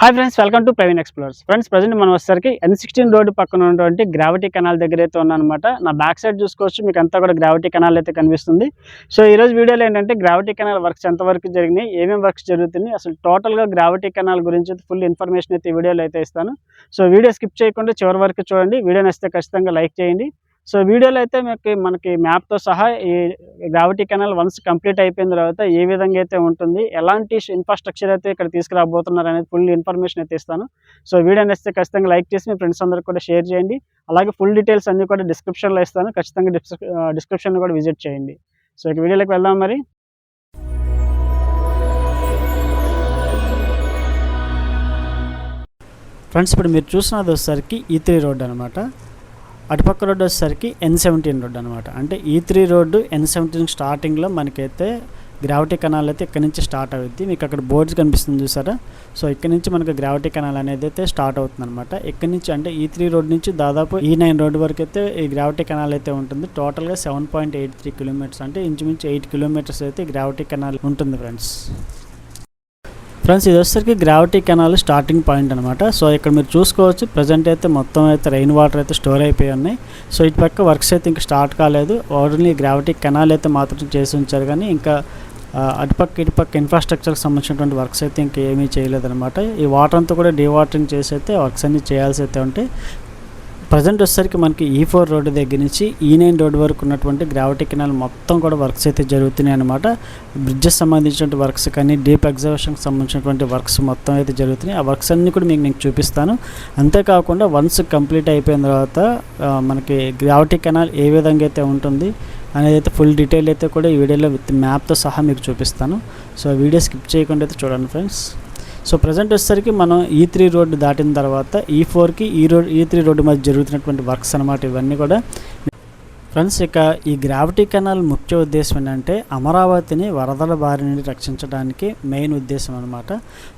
Hi friends welcome to Praveen explores friends present మనం వచ్చేసరికి ఎన్ sixteen road పక్కన ఉన్నటువంటి గ్రావిటీ కెనాల్ దగ్గర అయితే ఉన్నానమాట నా బ్యాక్ సైడ్ చూసుకోవచ్చు మీకు అంతా కూడా గ్రావిటీ కెనాల్ అయితే కనిపిస్తుంది. సో ఈ రోజు వీడియోలో ఏంటంటే గ్రావిటీ కెనాల్ వర్క్స్ ఎంతవరకు జరిగినాయి ఏమేమి వర్క్స్ జరుగుతున్నాయి అసలు టోటల్గా గ్రావిటీ కెనాల్ గురించి ఫుల్ ఇన్ఫర్మేషన్ అయితే ఈ వీడియోలో అయితే ఇస్తాను. సో వీడియో స్కిప్ చేయకుండా చివరి వరకు చూడండి. వీడియో నచ్చితే ఖచ్చితంగా లైక్ చేయండి. సో వీడియోలో అయితే మీకు మనకి మ్యాప్తో సహా ఈ గ్రావిటీ కెనాల్ వన్స్ కంప్లీట్ అయిపోయిన తర్వాత ఏ విధంగా అయితే ఉంటుంది ఎలాంటి ఇన్ఫ్రాస్ట్రక్చర్ అయితే ఇక్కడ తీసుకురాబోతున్నారు అనేది ఫుల్ ఇన్ఫర్మేషన్ అయితే ఇస్తాను. సో వీడియో నచ్చితే ఖచ్చితంగా లైక్ చేసి మీ ఫ్రెండ్స్ అందరికి కూడా షేర్ చేయండి. అలాగే ఫుల్ డీటెయిల్స్ అన్ని కూడా డిస్క్రిప్షన్లో ఇస్తాను. ఖచ్చితంగా డిస్క్రిప్షన్ కూడా విజిట్ చేయండి. సో ఇక వీడియోలోకి వెళ్దాం మరి. ఫ్రెండ్స్ ఇప్పుడు మీరు చూసినది వచ్చేసరికి e ఈ త్రీ రోడ్ అనమాట అటుపక్క రోడ్డు వచ్చేసరికి ఎన్ సెవెంటీన్ రోడ్ అనమాట అంటే ఈ త్రీ రోడ్డు ఎన్ సెవెంటీన్ స్టార్టింగ్లో మనకైతే గ్రావిటీ కెనాల్ అయితే ఇక్కడ నుంచి స్టార్ట్ అవుద్ది. మీకు అక్కడ బోర్డ్స్ కనిపిస్తుంది చూసారా? సో ఇక్కడ నుంచి మనకు గ్రావిటీ కెనాల్ అనేది అయితే స్టార్ట్ అవుతుంది అనమాట ఇక్కడ నుంచి అంటే ఈ త్రీ రోడ్ నుంచి దాదాపు ఈ నైన్ రోడ్ వరకు అయితే ఈ గ్రావిటీ కెనాల్ అయితే ఉంటుంది. టోటల్గా seven point eight three kilometres అంటే ఇంచుమించు ఎయిట్ కిలోమీటర్స్ అయితే గ్రావిటీ కెనాల్ ఉంటుంది ఫ్రెండ్స్ ఫ్రెండ్స్ ఇది వచ్చేసరికి గ్రావిటీ కెనాల్ స్టార్టింగ్ పాయింట్ అనమాట సో ఇక్కడ మీరు చూసుకోవచ్చు ప్రజెంట్ అయితే మొత్తం అయితే రెయిన్ వాటర్ అయితే స్టోర్ అయిపోయి ఉన్నాయి. సో ఇటు పక్క వర్క్స్ అయితే ఇంకా స్టార్ట్ కాలేదు. ఓన్లీ గ్రావిటీ కెనాల్ అయితే మాత్రం చేసి ఉంచారు కానీ ఇంకా అటుపక్క ఇటుపక్క ఇన్ఫ్రాస్ట్రక్చర్కి సంబంధించినటువంటి వర్క్స్ అయితే ఇంకా ఏమీ చేయలేదన్నమాట. ఈ వాటర్ అంతా కూడా డీవాటరింగ్ చేసి అయితే వర్క్స్ అన్ని చేయాల్సి అయితే ఉంటాయి ప్రజెంట్ వచ్చేసరికి మనకి e ఈ ఫోర్ రోడ్డు దగ్గర నుంచి e ఈ నైన్ రోడ్డు వరకు ఉన్నటువంటి గ్రావిటీ కెనాల్ మొత్తం కూడా వర్క్స్ అయితే జరుగుతున్నాయి అనమాట బ్రిడ్జెస్ సంబంధించినటువంటి వర్క్స్ కానీ డీప్ ఎగ్జర్వేషన్కి సంబంధించినటువంటి వర్క్స్ మొత్తం అయితే జరుగుతున్నాయి. ఆ వర్క్స్ అన్నీ కూడా మీకు నేను చూపిస్తాను. అంతేకాకుండా వన్స్ కంప్లీట్ అయిపోయిన తర్వాత మనకి గ్రావిటీ కెనాల్ ఏ విధంగా అయితే ఉంటుంది అనేది అయితే ఫుల్ డీటెయిల్ అయితే కూడా ఈ వీడియోలో విత్ మ్యాప్తో సహా మీకు చూపిస్తాను. సో వీడియో స్కిప్ చేయకుండా అయితే చూడండి ఫ్రెండ్స్ సో ప్రజెంట్ వచ్చేసరికి మనం e ఈ త్రీ రోడ్డు దాటిన తర్వాత e ఈ ఫోర్కి ఈ రోడ్ ఈ త్రీ రోడ్డు మధ్య జరుగుతున్నటువంటి వర్క్స్ అనమాట ఇవన్నీ కూడా ఫ్రెండ్స్ ఇక ఈ గ్రావిటీ కెనాల్ ముఖ్య ఉద్దేశం ఏంటంటే అమరావతిని వరదల బారి నుండి రక్షించడానికి మెయిన్ ఉద్దేశం అనమాట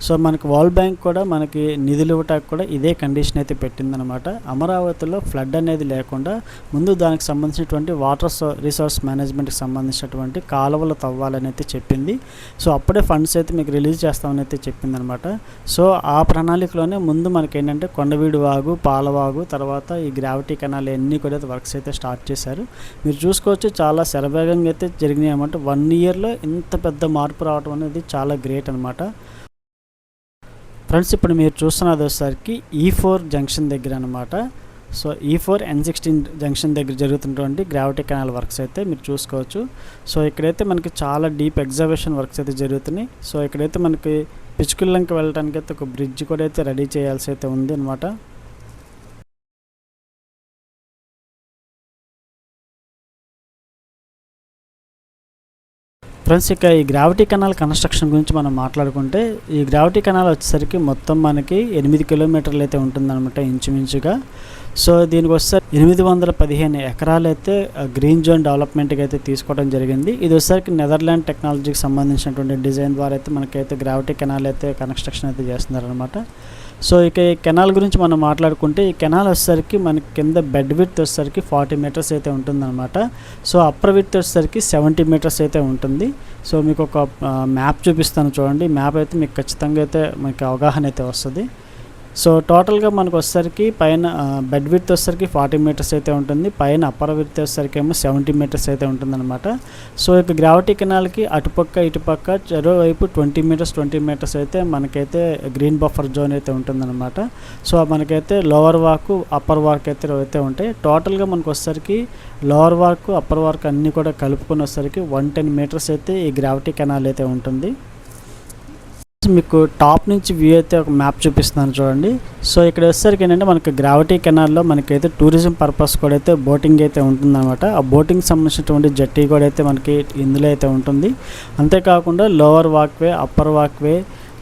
సో మనకి వరల్డ్ బ్యాంక్ కూడా మనకి నిధులు ఇవ్వటానికి కూడా ఇదే కండిషన్ అయితే పెట్టిందనమాట అమరావతిలో ఫ్లడ్ అనేది లేకుండా ముందు దానికి సంబంధించినటువంటి వాటర్ సో రిసోర్స్ మేనేజ్మెంట్కి సంబంధించినటువంటి కాలువలు తవ్వాలని అయితే చెప్పింది. సో అప్పుడే ఫండ్స్ అయితే మీకు రిలీజ్ చేస్తామని అయితే చెప్పిందనమాట సో ఆ ప్రణాళికలోనే ముందు మనకి ఏంటంటే కొండవీడు వాగు పాలవాగు తర్వాత ఈ గ్రావిటీ కెనాల్ అన్నీ కూడా వర్క్స్ అయితే స్టార్ట్ చేశారు. మీరు చూసుకోవచ్చు చాలా శరవేగంగా అయితే జరిగినాయి అనమాట వన్ ఇయర్లో ఇంత పెద్ద మార్పు రావడం అనేది చాలా గ్రేట్ అనమాట ఫ్రెండ్స్ ఇప్పుడు మీరు చూస్తున్నది వచ్చేసరికి ఈ e ఫోర్ జంక్షన్ దగ్గర అనమాట సో ఈ ఫోర్ ఎన్ సిక్స్టీన్ జంక్షన్ దగ్గర జరుగుతున్నటువంటి గ్రావిటీ కెనాల్ వర్క్స్ అయితే మీరు చూసుకోవచ్చు. సో ఇక్కడైతే మనకి చాలా డీప్ ఎగ్జర్వేషన్ వర్క్స్ అయితే జరుగుతున్నాయి. సో ఇక్కడైతే మనకి పిచ్చుకుల్లంకి వెళ్ళడానికి అయితే ఒక బ్రిడ్జ్ కూడా అయితే రెడీ చేయాల్సి అయితే ఉంది అనమాట ఫ్రెండ్స్ ఇక ఈ గ్రావిటీ కెనాల్ కన్స్ట్రక్షన్ గురించి మనం మాట్లాడుకుంటే ఈ గ్రావిటీ కెనాల్ వచ్చేసరికి మొత్తం మనకి ఎనిమిది కిలోమీటర్లు అయితే ఉంటుందన్నమాట ఇంచుమించుగా. సో దీనికి వస్తే ఎనిమిది వందల పదిహేను ఎకరాలు అయితే గ్రీన్ జోన్ డెవలప్మెంట్కి అయితే తీసుకోవడం జరిగింది. ఇది వచ్చేసరికి నెదర్లాండ్ టెక్నాలజీకి సంబంధించినటువంటి డిజైన్ ద్వారా అయితే మనకైతే గ్రావిటీ కెనాల్ అయితే కన్స్ట్రక్షన్ అయితే చేస్తున్నారనమాట సో ఇక ఈ కెనాల్ గురించి మనం మాట్లాడుకుంటే ఈ కెనాల్ వచ్చేసరికి మనకి కింద బెడ్ విత్ వచ్చేసరికి ఫార్టీ మీటర్స్ అయితే ఉంటుందన్నమాట. సో అప్పర్ విత్ వచ్చేసరికి సెవెంటీ మీటర్స్ అయితే ఉంటుంది. సో మీకు ఒక మ్యాప్ చూపిస్తాను చూడండి. మ్యాప్ అయితే మీకు ఖచ్చితంగా అయితే మీకు అవగాహన అయితే వస్తుంది. సో టోటల్గా మనకు వచ్చేసరికి పైన బెడ్ విత్ వచ్చేసరికి ఫార్టీ మీటర్స్ అయితే ఉంటుంది. పైన అప్పర్ విత్ వచ్చేసరికి ఏమో సెవెంటీ మీటర్స్ అయితే ఉంటుందన్నమాట. సో ఇక గ్రావిటీ కెనాల్కి అటుపక్క ఇటుపక్క చెరోవైపు ట్వంటీ మీటర్స్ ట్వంటీ మీటర్స్ అయితే మనకైతే గ్రీన్ బఫర్ జోన్ అయితే ఉంటుందన్నమాట. సో మనకైతే లోవర్ వాక్ అప్పర్ వాక్ అయితే అయితే ఉంటాయి. టోటల్గా మనకు వచ్చేసరికి లోవర్ వాక్ అప్పర్ వాక్ అన్నీ కూడా కలుపుకొని వచ్చేసరికి వన్ టెన్ మీటర్స్ అయితే ఈ గ్రావిటీ కెనాల్ అయితే ఉంటుంది. మీకు టాప్ నుంచి వ్యూ అయితే ఒక మ్యాప్ చూపిస్తున్నాను చూడండి. సో ఇక్కడ వచ్చేసరికి ఏంటంటే మనకి గ్రావిటీ కెనాల్లో మనకైతే టూరిజం పర్పస్ కూడా అయితే బోటింగ్ అయితే ఉంటుందన్నమాట. ఆ బోటింగ్ సంబంధించినటువంటి జట్టి కూడా అయితే మనకి ఇందులో అయితే ఉంటుంది. అంతేకాకుండా lower walkway upper walkway.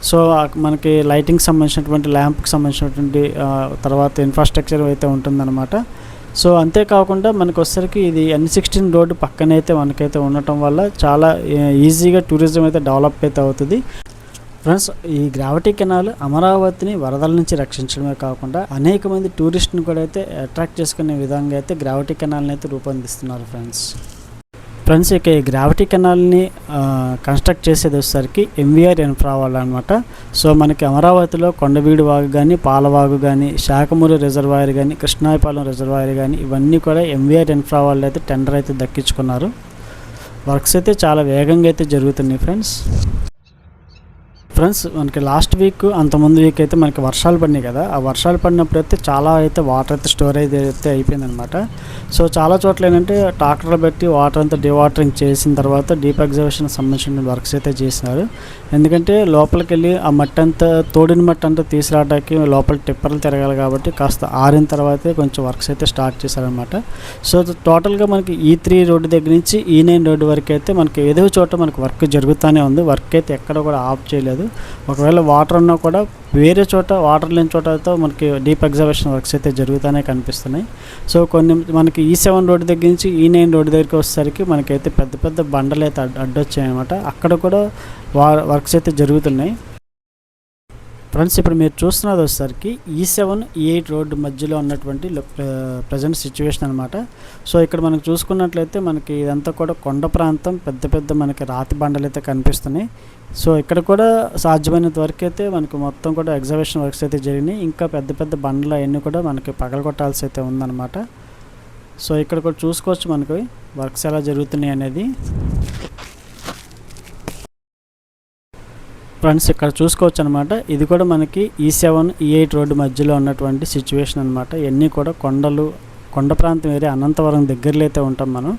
So మనకి లైటింగ్ సంబంధించినటువంటి ల్యాంప్కి సంబంధించినటువంటి తర్వాత ఇన్ఫ్రాస్ట్రక్చర్ అయితే ఉంటుందన్నమాట. సో అంతేకాకుండా మనకు వచ్చేసరికి ఇది ఎన్ సిక్స్టీన్ రోడ్డు పక్కనైతే మనకైతే ఉండటం వల్ల చాలా ఈజీగా టూరిజం అయితే డెవలప్ అయితే అవుతుంది. ఫ్రెండ్స్ ఈ గ్రావిటీ కెనాల్ అమరావతిని వరదల నుంచి రక్షించడమే కాకుండా అనేక మంది టూరిస్ట్ని కూడా అయితే అట్రాక్ట్ చేసుకునే విధంగా అయితే గ్రావిటీ కెనాల్ని అయితే రూపొందిస్తున్నారు ఫ్రెండ్స్. ఫ్రెండ్స్ ఇక ఈ గ్రావిటీ కెనాల్ని కన్స్ట్రక్ట్ చేసేది వచ్చేసరికి ఎంవీఆర్ ఇన్ఫ్రా వాళ్ళు అనమాట సో మనకి అమరావతిలో కొండవీడు వాగు కానీ పాలవాగు కానీ శాఖమూరి రిజర్వాయర్ కానీ కృష్ణాయపాలెం రిజర్వాయర్ కానీ ఇవన్నీ కూడా ఎంవీఆర్ ఇన్ఫ్రా వాళ్ళు అయితే టెండర్ అయితే దక్కించుకున్నారు. వర్క్స్ అయితే చాలా వేగంగా అయితే జరుగుతున్నాయి ఫ్రెండ్స్. ఫ్రెండ్స్ మనకి లాస్ట్ వీక్ అంతకుముందు వీక్ అయితే మనకి వర్షాలు పడినాయి కదా. ఆ వర్షాలు పడినప్పుడు అయితే చాలా అయితే వాటర్ అయితే స్టోరేజ్ అయితే అయిపోయిందనమాట సో చాలా చోట్ల ఏంటంటే ట్రాక్టర్లు పెట్టి వాటర్ అంతా డివాటరింగ్ చేసిన తర్వాత డీప్ ఎగ్జర్వేషన్ సంబంధించిన వర్క్స్ అయితే చేసినారు. ఎందుకంటే లోపలికి వెళ్ళి ఆ మట్టి అంతా తోడిన మట్టి అంతా తీసుకురావడానికి లోపల టిప్పర్లు తిరగాలి కాబట్టి కాస్త ఆరిన తర్వాతే కొంచెం వర్క్స్ అయితే స్టార్ట్ చేశారనమాట సో టోటల్గా మనకి ఈ త్రీ రోడ్డు దగ్గర నుంచి ఈ నైన్ రోడ్డు వరకు అయితే మనకి ఏదో చోట మనకి వర్క్ జరుగుతూనే ఉంది. వర్క్ అయితే ఎక్కడ కూడా ఆఫ్ చేయలేదు. ఒకవేళ వాటర్ ఉన్నా కూడా వేరే చోట వాటర్ లేని చోటతో మనకి డీప్ ఎగ్జాబిషన్ వర్క్స్ అయితే జరుగుతూనే కనిపిస్తున్నాయి. సో కొన్ని మనకి ఈ సెవెన్ రోడ్ దగ్గర నుంచి ఈ నైన్ రోడ్ దగ్గరికి వచ్చేసరికి మనకైతే పెద్ద పెద్ద బండలు అయితే అడ్డు అడ్డొచ్చాయి అనమాట అక్కడ కూడా వా వర్క్స్ అయితే జరుగుతున్నాయి. ఫ్రెండ్స్ ఇప్పుడు మీరు చూస్తున్నది వచ్చేసరికి ఈ సెవెన్ ఈ ఎయిట్ రోడ్డు మధ్యలో ఉన్నటువంటి ప్రజెంట్ సిచ్యువేషన్ అనమాట సో ఇక్కడ మనకు చూసుకున్నట్లయితే మనకి ఇదంతా కూడా కొండ ప్రాంతం పెద్ద పెద్ద మనకి రాతి బండలు అయితే కనిపిస్తున్నాయి. సో ఇక్కడ కూడా సాధ్యమైనంత వరకు అయితే మనకు మొత్తం కూడా ఎగ్జిబిషన్ వర్క్స్ అయితే జరిగినాయి. ఇంకా పెద్ద పెద్ద బండలు అవన్నీ కూడా మనకి పగలగొట్టాల్సి అయితే ఉందన్నమాట. సో ఇక్కడ కూడా చూసుకోవచ్చు మనకి వర్క్స్ ఎలా జరుగుతున్నాయి అనేది. ఫ్రెండ్స్ ఇక్కడ చూసుకోవచ్చు అనమాట ఇది కూడా మనకి ఈ సెవెన్ ఈ ఎయిట్ రోడ్డు మధ్యలో ఉన్నటువంటి సిచ్యువేషన్ అనమాట. ఇవన్నీ కూడా కొండలు కొండ ప్రాంతం ఏరియా అనంతవరం దగ్గరలో అయితే ఉంటాం మనం.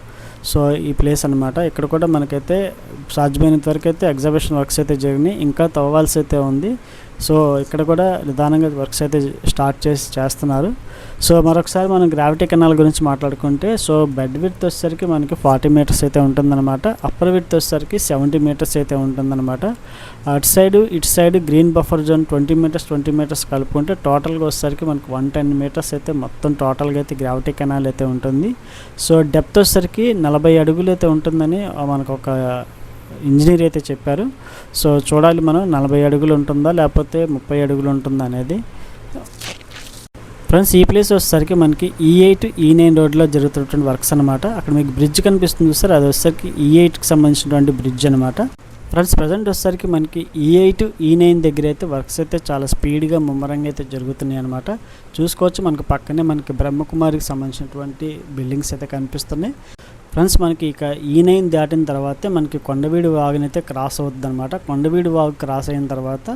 సో ఈ ప్లేస్ అనమాట. ఇక్కడ కూడా మనకైతే సాధ్యమైనంత వరకు అయితే ఎగ్జిబిషన్ వర్క్స్ అయితే జరిగినాయి. ఇంకా తవ్వాల్సి అయితే ఉంది. సో ఇక్కడ కూడా నిదానంగా వర్క్స్ అయితే స్టార్ట్ చేసి చేస్తున్నారు. సో మరొకసారి మనం గ్రావిటీ కెనాల్ గురించి మాట్లాడుకుంటే సో బెడ్ విడ్త్ వచ్చేసరికి మనకి ఫార్టీ మీటర్స్ అయితే ఉంటుందన్నమాట. అప్పర్ విడ్త్ వచ్చేసరికి సెవెంటీ మీటర్స్ అయితే ఉంటుందన్నమాట. అటు సైడ్ ఇటు side green buffer zone twenty metres twenty metres కలుపుకుంటే టోటల్గా వచ్చేసరికి మనకి వన్ టెన్ మీటర్స్ అయితే మొత్తం టోటల్గా అయితే గ్రావిటీ కెనాల్ అయితే ఉంటుంది. సో డెప్త్ వచ్చేసరికి నలభై అడుగులు అయితే ఉంటుందని మనకు ఒక ఇంజనీర్ అయితే చెప్పారు. సో చూడాలి మనం నలభై అడుగులు ఉంటుందా లేకపోతే ముప్పై అడుగులు ఉంటుందా అనేది. ఫ్రెండ్స్ ఈ ప్లేస్ వచ్చేసరికి మనకి ఈ ఎయిట్ ఈ నైన్ రోడ్లో జరుగుతున్నటువంటి వర్క్స్ అనమాట అక్కడ మీకు బ్రిడ్జ్ కనిపిస్తుంది సార్. అది వచ్చేసరికి e ఈ ఎయిట్కి సంబంధించినటువంటి బ్రిడ్జ్ అనమాట ఫ్రెండ్స్ ప్రజెంట్ వచ్చేసరికి మనకి ఈ ఎయిట్ ఈ నైన్ దగ్గర అయితే వర్క్స్ అయితే చాలా స్పీడ్గా ముమ్మరంగా అయితే జరుగుతున్నాయి అనమాట చూసుకోవచ్చు మనకి పక్కనే మనకి బ్రహ్మకుమారికి సంబంధించినటువంటి బిల్డింగ్స్ అయితే కనిపిస్తున్నాయి. ఫ్రెండ్స్ మనకి ఇక ఈ నైన్ దాటిన తర్వాతే మనకి కొండవీడి వాగునైతే క్రాస్ అవుతుంది అనమాట కొండవీడి వాగు క్రాస్ అయిన తర్వాత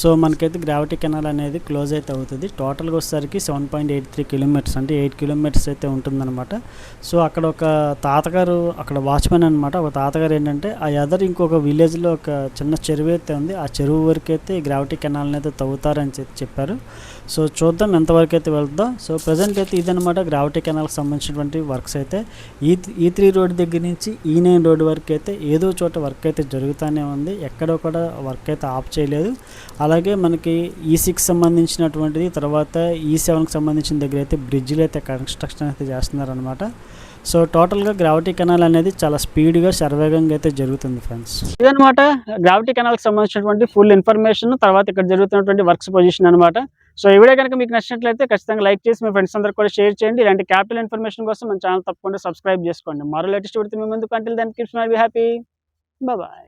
సో మనకైతే గ్రావిటీ కెనాల్ అనేది క్లోజ్ అయితే అవుతుంది. టోటల్గా వచ్చేసరికి seven point eight three kilometres అంటే ఎయిట్ కిలోమీటర్స్ అయితే ఉంటుందన్నమాట. సో అక్కడ ఒక తాతగారు అక్కడ వాచ్మెన్ అనమాట ఒక తాతగారు ఏంటంటే ఆ ఎదర్ ఇంకొక విలేజ్లో ఒక చిన్న చెరువు అయితే ఉంది. ఆ చెరువు వరకు అయితే గ్రావిటీ కెనాల్ని అయితే తవ్వుతారని చెప్పారు. సో చూద్దాం ఎంతవరకు అయితే వెళ్దాం సో ప్రజెంట్ అయితే ఇదనమాట గ్రావిటీ కెనాల్కి సంబంధించినటువంటి వర్క్స్ అయితే. ఈ ఈ త్రీ రోడ్ దగ్గర నుంచి ఈ నైన్ రోడ్ వరకు అయితే ఏదో చోట వర్క్ అయితే జరుగుతూనే ఉంది. ఎక్కడో కూడా వర్క్ అయితే ఆఫ్ చేయలేదు. అలాగే మనకి e ఈ సిక్స్ సంబంధించినటువంటిది తర్వాత e ఈ సెవెన్కి సంబంధించిన దగ్గర అయితే బ్రిడ్జ్లు అయితే కన్స్ట్రక్షన్ అయితే చేస్తున్నారనమాట సో టోటల్గా గ్రావిటీ కెనాల్ అనేది చాలా స్పీడ్గా శరవేగంగా అయితే జరుగుతుంది ఫ్రెండ్స్ ఇదనమాట గ్రావిటీ కెనాల్కి సంబంధించినటువంటి ఫుల్ ఇన్ఫర్మేషన్ తర్వాత ఇక్కడ జరుగుతున్నటువంటి వర్క్స్ పొజిషన్ అనమాట సో ఈ వీడియో కనుక మీకు నచ్చినట్లయితే ఖచ్చితంగా లైక్ చేసి మీ ఫ్రెండ్స్ అందరూ కూడా షేర్ చేయండి. ఇలాంటి క్యాపిటల్ ఇన్ఫర్మేషన్ కోసం మన ఛానల్ తప్పకుండా సబ్స్క్రైబ్ చేసుకోండి. మరో లేటెస్ట్ వీడితే మీ ముందు కంటిల్ దానికి హ్యాపీ బాయ్